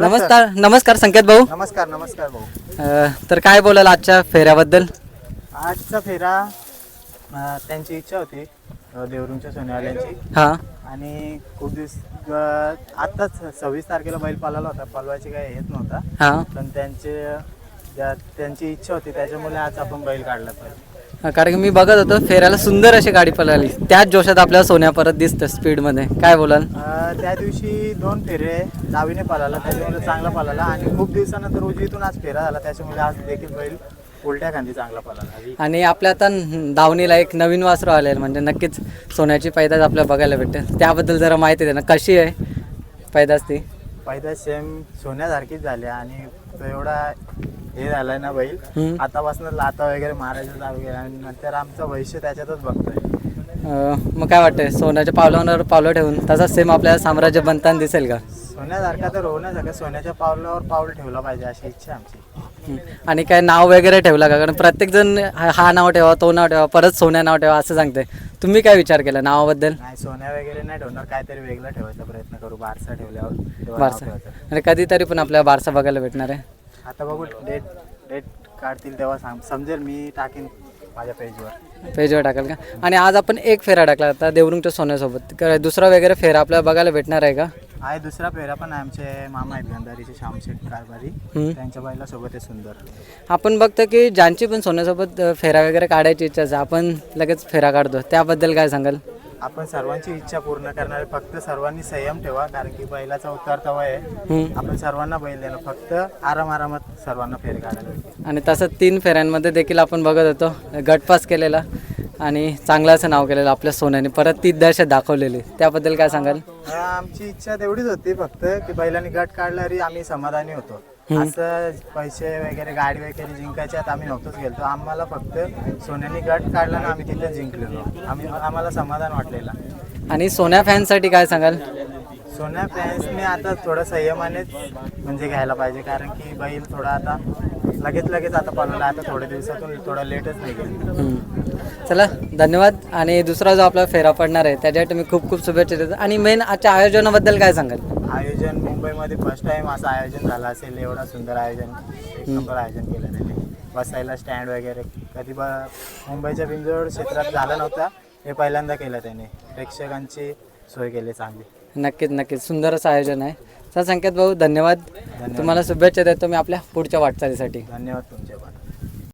नमस्कार नमस्कार संकेत भाऊ. नमस्कार नमस्कार भाऊ. अ, तर काय बोलाल आजच्या फेऱ्याबद्दल? आजचा फेरा अं, त्यांची इच्छा होती अं, देवरूमच्या सोनेवाल्यांची. हां. आणि खूप दिवस अं, आत्ताच सव्वीस तारखेला बैल पालाला होता पालवायची काही येत नव्हता. हां. पण त्यांचे ज्या- त्यांची इच्छा होती त्याच्यामुळे आज आपण बैल काढला पाहिजे कारण की मी बघत होतो फेऱ्याला सुंदर अशी गाडी पळाली. त्याच जोशात आपल्याला सोन्या परत दिसतं स्पीडमध्ये. काय बोलाल? अं, त्या दिवशी दोन फेरे डावीने पालाला त्याच्यामुळे चांगला पालाला आणि खूप दिवसानंतर उजवीतून आज फेरा झाला त्याच्यामुळे आज देखील बैल उलट्या खांदी चांगला पालाला आणि आपल्या आता दावणीला एक नवीन वासरू आलेलं आहे म्हणजे नक्कीच सोन्याची पैदास आपल्याला बघायला भेटते त्याबद्दल जरा माहिती दे ना कशी आहे पैदास ती? पैदा सेम सोन्यासारखीच झाली आणि तो एवढा हे झालाय ना बैल. आतापासून लाता वगैरे मारायचं चालू केलं आणि नंतर आमचं भविष्य त्याच्यातच बघतोय. मग काय वाटतंय? सोन्याच्या पावलावर पावलं ठेवून तसाच सेम आपल्याला साम्राज्य बनताना दिसेल का? सोन्यासारखा तर होण्यासारखं सोन्याच्या पावलावर पाऊल ठेवलं पाहिजे अशी इच्छा आहे आमची. आणि काय नाव वगैरे ठेवलं का? कारण प्रत्येक जण हा हा नाव ठेवा तो नाव ठेवा परत सोन्या नाव ठेवा असं सांगते तुम्ही काय विचार केला नावाबद्दल? नाही सोन्या वगैरे नाही ठेवणार. काहीतरी वेगळं ठेवायचा प्रयत्न करू. बारसा ठेवल्यावर तेव्हा नाव बारसा. ठेवायचं. आणि कधीतरी पण आपल्याला बारसा बघायला भेटणार आहे. आता बघू डेट डेट काढतील तेव्हा सांग. समजेल मी टाकीन माझ्या पेजवर पेजवर टाकाल का? आणि आज आपण एक फेरा टाकला आता देवरुंगच्या सोन्यासोबत. काय दुसरा वगैरे फेरा आपल्याला बघायला भेटणार आहे का? आहे दुसरा फेरा पण आहे आमचे मामा आहेत गंधारीचे श्यामशेठ कारभारी. हम्म. त्यांच्या बैलासोबत आहे सुंदर. आपण बघतो की ज्यांची पण सोन्यासोबत अ, फेरा वगैरे काढायची इच्छा असते आपण लगेच फेरा काढतो. त्याबद्दल काय सांगाल? आपण सर्वांची इच्छा पूर्ण करणारे फक्त सर्वांनी संयम ठेवा कारण की बैलाचा उतार तवा आहे. आपण सर्वांना बैल देणं फक्त आराम आरामात सर्वांना फेरे काढायला. आणि तसं तीन फेऱ्यांमध्ये देखील आपण बघत होतो गटपास केलेला आणि चांगलं असं नाव केलेलं आपल्या सोन्याने. परत ती दहशत दाखवलेली. त्याबद्दल काय सांगाल? आमची इच्छा तेवढीच होती फक्त की बैलांनी गट काढल्यावर आम्ही समाधानी होतो. असं पैसे वगैरे गाडी वगैरे जिंकायच्यात आम्ही नव्हतोच गेलतो. आम्हाला फक्त सोन्याने गट काढला ना आम्ही तिथे जिंकलेलो. आम्ही आम्हाला समाधान वाटलेलं. आणि सोन्या फॅनसाठी काय सांगाल? सोन्या फॅन्सने आता थोडं संयमानेच म्हणजे घ्यायला पाहिजे कारण की बैल थोडा आता लगेच लगेच आता पळवला आता थोड्या दिवसातून थोडा लेटच निघेल. चला धन्यवाद. आणि दुसरा जो आपला फेरा पडणार आहे त्याच्यासाठी मी खूप खूप शुभेच्छा देतो. आणि मेन आजच्या आयोजनाबद्दल काय सांगाल? आयोजन मुंबईमध्ये फर्स्ट टाइम असं आयोजन झालं असेल एवढं सुंदर आयोजन एक नंबर आयोजन केलं त्यांनी. बसायला स्टँड वगैरे कधी ब मुंबईच्या बिंजोड क्षेत्रात झालं नव्हतं हे पहिल्यांदा केलं त्याने. प्रेक्षकांची सोय केली चांगली. नक्कीच नक्कीच. सुंदर असं आयोजन आहे. चला संकेत भाऊ धन्यवाद. तुम्हाला शुभेच्छा देतो मी आपल्या पुढच्या वाटचालीसाठी. धन्यवाद तुमचे पण.